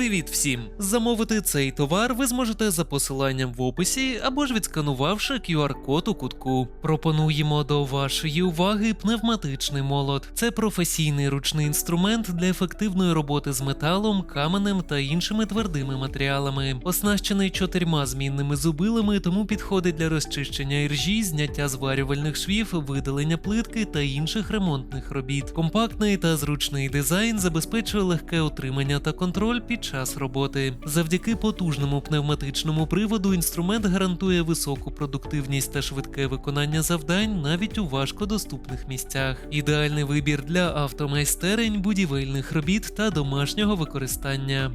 Привіт всім! Замовити цей товар ви зможете за посиланням в описі або ж відсканувавши QR-код у кутку. Пропонуємо до вашої уваги пневматичний молот. Це професійний ручний інструмент для ефективної роботи з металом, каменем та іншими твердими матеріалами. Оснащений чотирма змінними зубилами, тому підходить для розчищення іржі, зняття зварювальних швів, видалення плитки та інших ремонтних робіт. Компактний та зручний дизайн забезпечує легке отримання та контроль під час роботи. Завдяки потужному пневматичному приводу інструмент гарантує високу продуктивність та швидке виконання завдань навіть у важкодоступних місцях. Ідеальний вибір для автомайстерень, будівельних робіт та домашнього використання.